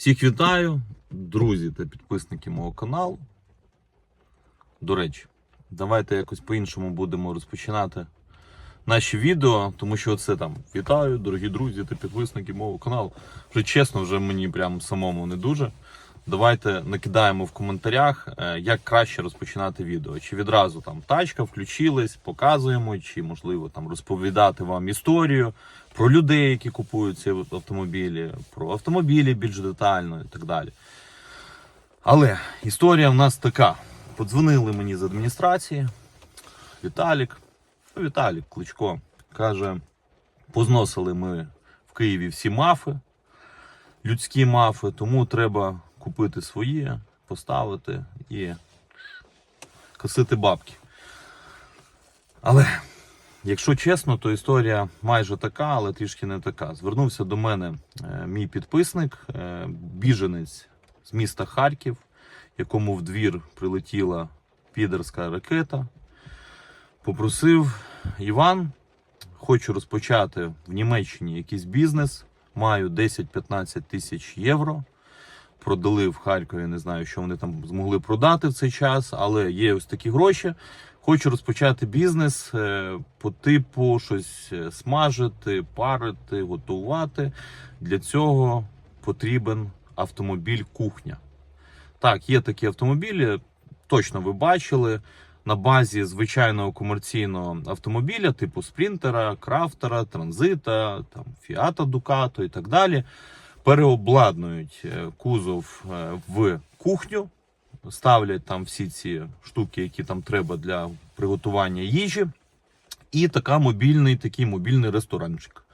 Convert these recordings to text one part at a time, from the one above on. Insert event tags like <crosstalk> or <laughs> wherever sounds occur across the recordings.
Всіх вітаю, друзі та підписники мого каналу. До речі, давайте якось по-іншому будемо розпочинати наші відео, тому що це там вітаю, дорогі друзі та підписники мого каналу. Вже чесно, вже мені прям самому не дуже. Давайте накидаємо в коментарях, е, як краще розпочинати відео. Чи відразу там тачка включилась, показуємо, чи можливо там розповідати вам історію про людей, які купують ці автомобілі, про автомобілі більш детально і так далі. Але історія в нас така. Подзвонили мені з адміністрації. Віталік, ну, Віталік Кличко каже: позносили ми в Києві всі мафи, людські мафи, тому треба купити свої, поставити і косити бабки. Але Якщо чесно, то історія майже така, але трішки не така. Звернувся до мене е, мій підписник, е, біженець з міста Харків, якому в двір прилетіла підерська ракета. Попросив Іван, хочу розпочати в Німеччині якийсь бізнес. Маю 10-15 тисяч євро. Продали в Харкові, не знаю, що вони там змогли продати в цей час, але є ось такі гроші. Хочу розпочати бізнес е, по типу щось е, смажити, парити, готувати. Для цього потрібен автомобіль кухня. Так, є такі автомобілі, точно ви бачили. На базі звичайного комерційного автомобіля, типу спринтера, крафтера, транзита, там, Фіата Дукато і так далі. Переобладнують е, кузов е, в кухню, ставлять там всі ці штуки, які там треба для приготування їжі. І така мобільний, такий мобільний ресторанчик.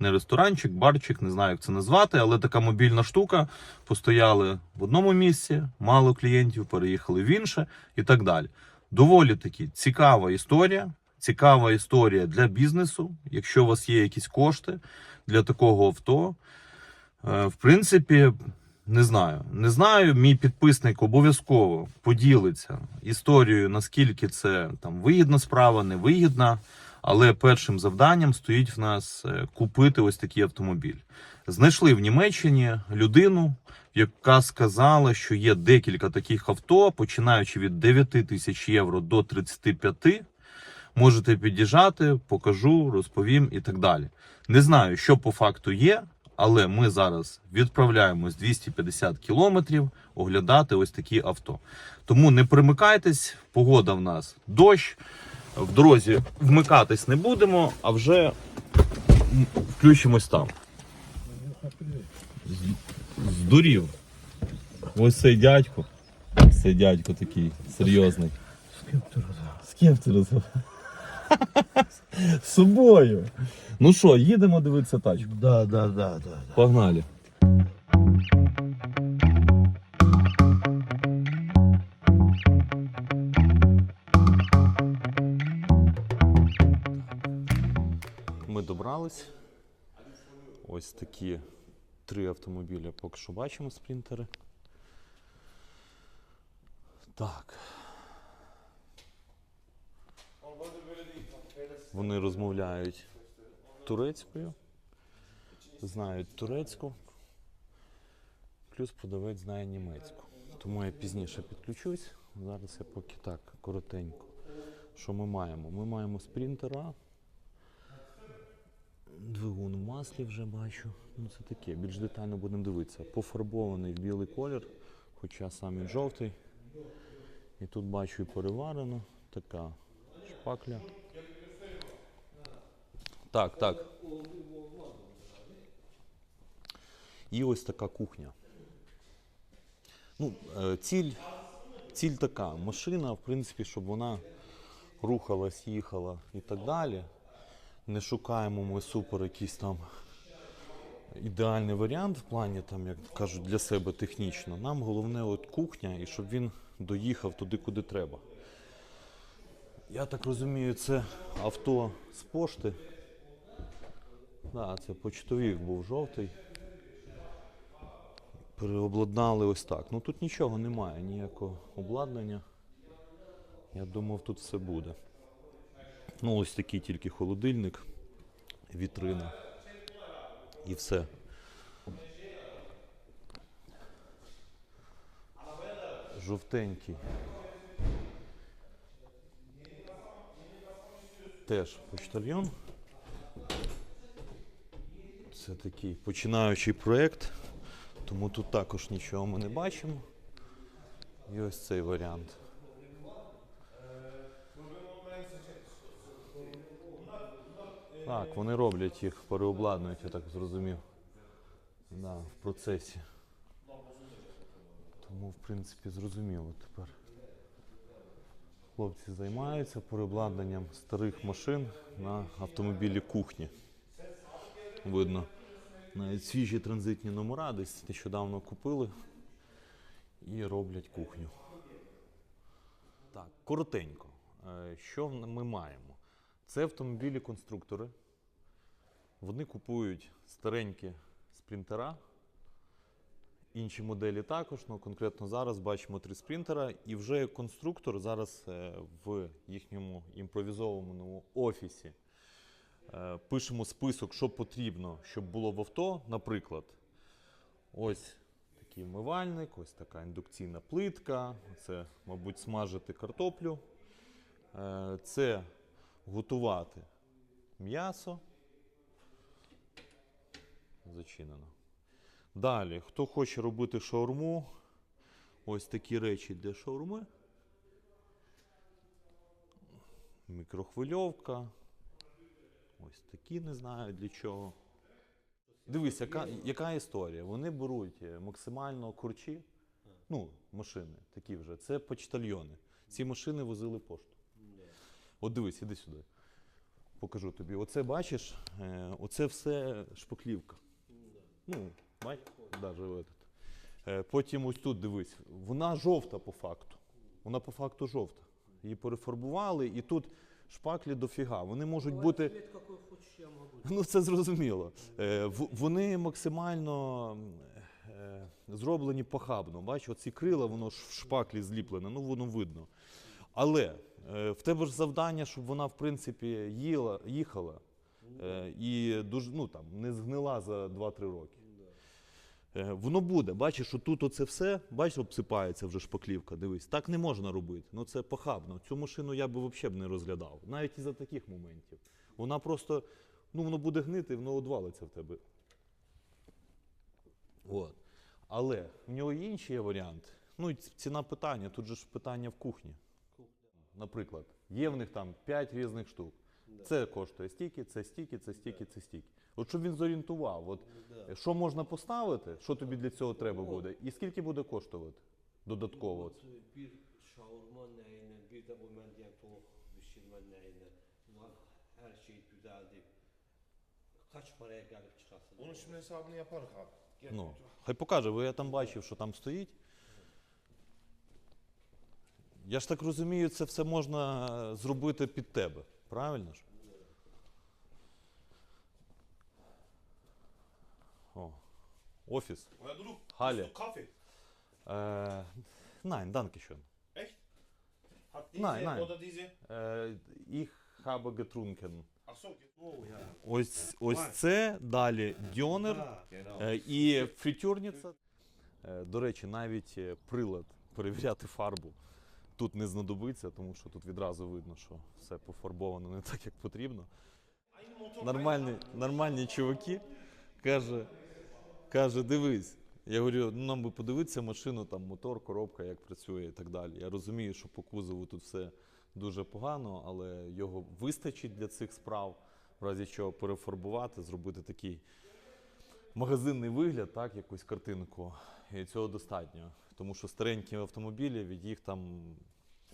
Не ресторанчик, барчик, не знаю, як це назвати, але така мобільна штука. Постояли в одному місці, мало клієнтів, переїхали в інше і так далі. Доволі таки цікава історія. Цікава історія для бізнесу. Якщо у вас є якісь кошти для такого авто, В принципі, не знаю. Не знаю. Мій підписник обов'язково поділиться історією, наскільки це там вигідна справа, невигідна. Але першим завданням стоїть в нас е, купити ось такий автомобіль. Знайшли в Німеччині людину, яка сказала, що є декілька таких авто, починаючи від 9 тисяч євро до 35. Можете під'їжджати, покажу, розповім і так далі. Не знаю, що по факту є, але ми зараз відправляємось 250 кілометрів оглядати ось такі авто. Тому не примикайтесь, погода в нас дощ. В дорозі вмикатись не будемо, а вже включимось там. Здурів. Ось цей дядько. Цей дядько такий серйозний. Ти розмовляєш? З собою. Ну що, їдемо дивитися тачку. Да, да, да, да. Погнали. Ми добрались. Ось такі три автомобілі поки що бачимо спринтери. Так. Вони розмовляють турецькою, знають турецьку, плюс продавець знає німецьку. Тому я пізніше підключусь. Зараз я поки так коротенько. Що ми маємо? Ми маємо спринтера. Двигун у маслі вже бачу. Ну це таке, більш детально будемо дивитися. Пофарбований в білий колір, хоча сам він жовтий. І тут бачу і переварено. Така шпакля. Так, так. І ось така кухня. Ну, е, ціль, ціль така. Машина, в принципі, щоб вона рухалась, їхала і так далі. Не шукаємо ми супер якийсь там ідеальний варіант в плані, там, як кажуть, для себе технічно. Нам головне от кухня і щоб він доїхав туди, куди треба. Я так розумію, це авто з пошти. Да, це почтовік був жовтий. Переобладнали ось так. Ну тут нічого немає, ніякого обладнання. Я думав, тут все буде. Ну, ось такий тільки холодильник, вітрина і все. жовтенький. Теж почтальйон. Це такий починаючий проєкт, тому тут також нічого ми не бачимо. І ось цей варіант. Так, вони роблять їх, переобладнують, я так зрозумів. Да, в процесі. Тому, в принципі, зрозуміло тепер. Хлопці займаються переобладнанням старих машин на автомобілі кухні. Видно, навіть свіжі транзитні номера десь нещодавно купили і роблять кухню. Так, коротенько. Е, Що ми маємо? Це автомобілі-конструктори. Вони купують старенькі спринтера, інші моделі також, але конкретно зараз бачимо три спринтера. І вже конструктор зараз е, в їхньому імпровізованому офісі пишемо список, що потрібно, щоб було в авто. Наприклад, ось такий вмивальник, ось така індукційна плитка, це, мабуть, смажити картоплю. Е, Це готувати м'ясо. Зачинено. Далі, хто хоче робити шаурму, ось такі речі для шаурми. Мікрохвильовка. Ось такі не знаю для чого. Дивись, яка, яка історія? Вони беруть е, максимально корчі, ну, машини такі вже. Це почтальйони. Ці машини возили пошту. От дивись, іди сюди. Покажу тобі. Оце бачиш, е, оце все шпаклівка. Ну, бач. Е, Потім ось тут дивись, вона жовта по факту. Вона по факту жовта. Її перефарбували, і тут шпаклі дофіга. Вони можуть бути. Ну, це зрозуміло. Е, вони максимально е, зроблені похабно. Бачиш, оці крила, воно ж в шпаклі зліплене, ну воно видно. Але е, в тебе ж завдання, щоб вона, в принципі, їла, їхала і дуже, ну, там, не згнила за 2-3 роки. Е, Воно буде, бачиш, що тут оце все, бачиш, обсипається вже шпаклівка. Дивись, так не можна робити. Ну це похабно. Цю машину я би взагалі б не розглядав. Навіть із-за таких моментів. Вона просто, ну воно буде гнити, воно одвалиться в тебе. От. Але в нього є інший варіант. Ну ціна питання, тут же ж питання в кухні. Наприклад, є в них там 5 різних штук. Це коштує стільки, це стільки, це стільки, це стільки. От щоб він зорієнтував, от, е, що можна поставити, що тобі для цього треба буде, і скільки буде коштувати додатково. От. Bir şavurma nəyinə, bir də o mən deyən tovuq bişirmə nəyinə. Bunlar hər şey düzəldib. Kaç paraya gəlib çıxasın? Onun şimdi hesabını yaparız abi. Gel. Ну, хай покаже, бо я там бачив, що там стоїть. Я ж так розумію, це все можна е, зробити під тебе, правильно ж? О, офіс. Ja, du, du. Halle. Hast du Kaffee? Е, nein, danke schön. Echt? Hat diese Nein, nein. oder diese? Е, ich habe getrunken. Ach so. Oh ja. Ось, ось це далі дьонер. Genau. Е, І фритюрниця. Е, До речі, навіть е, прилад перевіряти фарбу тут не знадобиться, тому що тут відразу видно, що все пофарбовано не так, як потрібно. Нормальні, нормальні чуваки каже, каже, дивись. Я говорю, ну нам би подивитися машину, там мотор, коробка, як працює і так далі. Я розумію, що по кузову тут все дуже погано, але його вистачить для цих справ, в разі чого перефарбувати, зробити такий магазинний вигляд, так, якусь картинку. І цього достатньо. Тому що старенькі автомобілі від їх там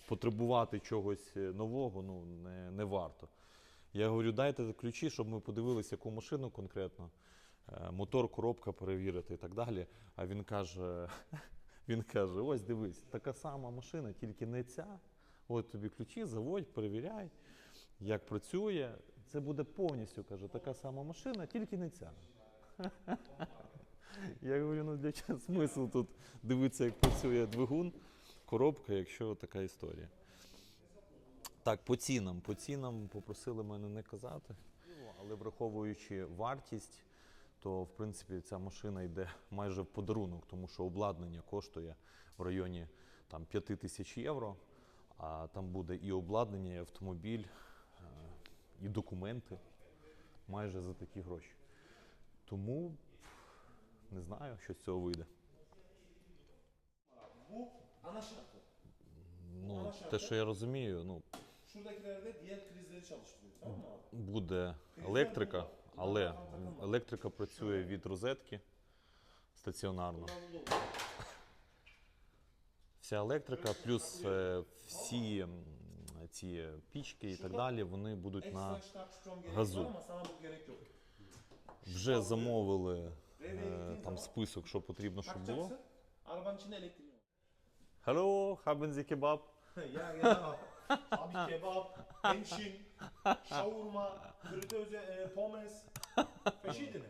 потребувати чогось е, нового ну, не, не варто. Я говорю, дайте ключі, щоб ми подивилися, яку машину конкретно, е, мотор, коробка перевірити і так далі. А він каже: <laughs> він каже: ось дивись, така сама машина, тільки не ця. От тобі ключі, заводь, перевіряй, як працює. Це буде повністю каже, така сама машина, тільки не ця. <laughs> Я говорю, ну для чого смисл тут дивитися, як працює двигун, коробка, якщо така історія. Так, по цінам. По цінам попросили мене не казати. Але враховуючи вартість, то в принципі ця машина йде майже в подарунок, тому що обладнання коштує в районі там 5 тисяч євро, а там буде і обладнання, і автомобіль, е, і документи майже за такі гроші. Тому не знаю, що з цього вийде. Ana şartı. Ну, те, що я розумію, ну, Şuradakilerde diğer prizleri çalıştırıyor. Tamam mı abi? буде електрика, але електрика працює від розетки стаціонарно. Вся електрика, плюс е, всі м, ці пічки і так далі, вони будуть на Ekstra Starkstrom gerek Газу. var ama sana bu gerek yok. Вже замовили е, там список, що потрібно, щоб було. Arabanın içinde elektriği var. Hello, haben Sie kebab? ya ya. Abi kebap, hemşin, şavurma, fritözü, e, pommes. Verschiedene.